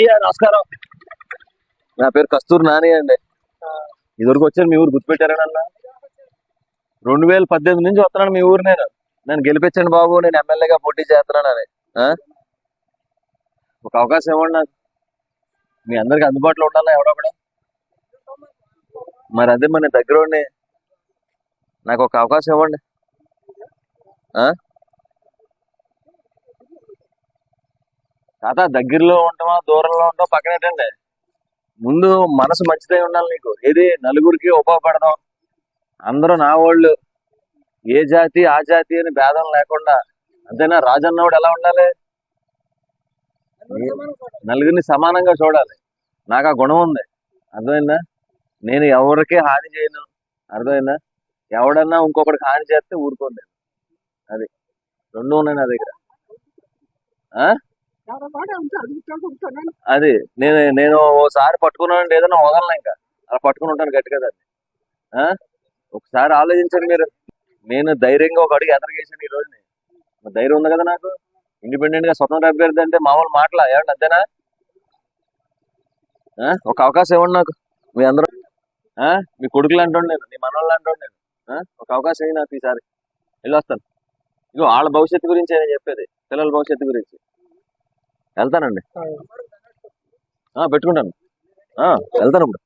అయ్యా నమస్కారం. నా పేరు కస్తూర్ నాని అండి. ఇదివరకు వచ్చాను మీ ఊరు గుర్తుపెట్టారనన్నా? రెండు వేల పద్దెనిమిది నుంచి వస్తున్నాను మీ ఊరు నేను. నన్ను గెలిపించండి బాబు నేను ఎమ్మెల్యేగా పోటీ చేస్తున్నానని. ఆ? ఒక అవకాశం ఇవ్వండి నాకు. మీ అందరికి అందుబాటులో ఉండాలా ఎవడో కూడా మరి అదే మన దగ్గర ఉండి నాకు ఒక అవకాశం ఇవ్వండి. తాత దగ్గరలో ఉంటామా దూరంలో ఉండవు పక్కనేటండి ముందు మనసు మంచిదై ఉండాలి నీకు. ఏది? నలుగురికి ఉపయోగపడదాం. అందరూ నా వాళ్ళు. ఏ జాతి ఆ జాతి అని భేదం లేకుండా. అంతేనా? రాజన్నవాడు ఎలా ఉండాలి? నలుగురిని సమానంగా చూడాలి. నాకు ఆ గుణం ఉంది. అర్థమైందా? నేను ఎవరికి హాని చేయను. అర్థమైందా? ఎవడన్నా ఇంకొకరికి హాని చేస్తే ఊరుకోండి అది. రెండు ఉన్నాయి నా దగ్గర. ఆ? అది నేను నేను ఓసారి పట్టుకున్నాను ఏదైనా వదలను ఇంకా. అలా పట్టుకుని ఉంటాను గట్టిగా దాన్ని. ఆ? ఒకసారి ఆలోచించండి మీరు. నేను ధైర్యంగా ఒక అడుగు ఎదరగేసాను ఈ రోజు ధైర్యం ఉంది కదా నాకు? ఇండిపెండెంట్గా స్వతంత్ర అభ్యర్థి అంటే మామూలు మాటలా ఏమండి అంతేనా? ఆ? ఒక అవకాశం ఇవ్వండి నాకు. మీ అందరూ ఆ? మీ కొడుకులు అంటుండే నేను మీ మనవాళ్ళు అంటుండే నేను. ఒక అవకాశం ఇవ్వండి నాకు ఈసారి. వెళ్ళి వస్తాను ఇగో వాళ్ళ భవిష్యత్తు గురించి నేను చెప్పేది. పిల్లల భవిష్యత్తు గురించి. వెళ్తానండి. ఆ, పెట్టుకుంటాను. ఆ, వెళ్తాను ఇప్పుడు.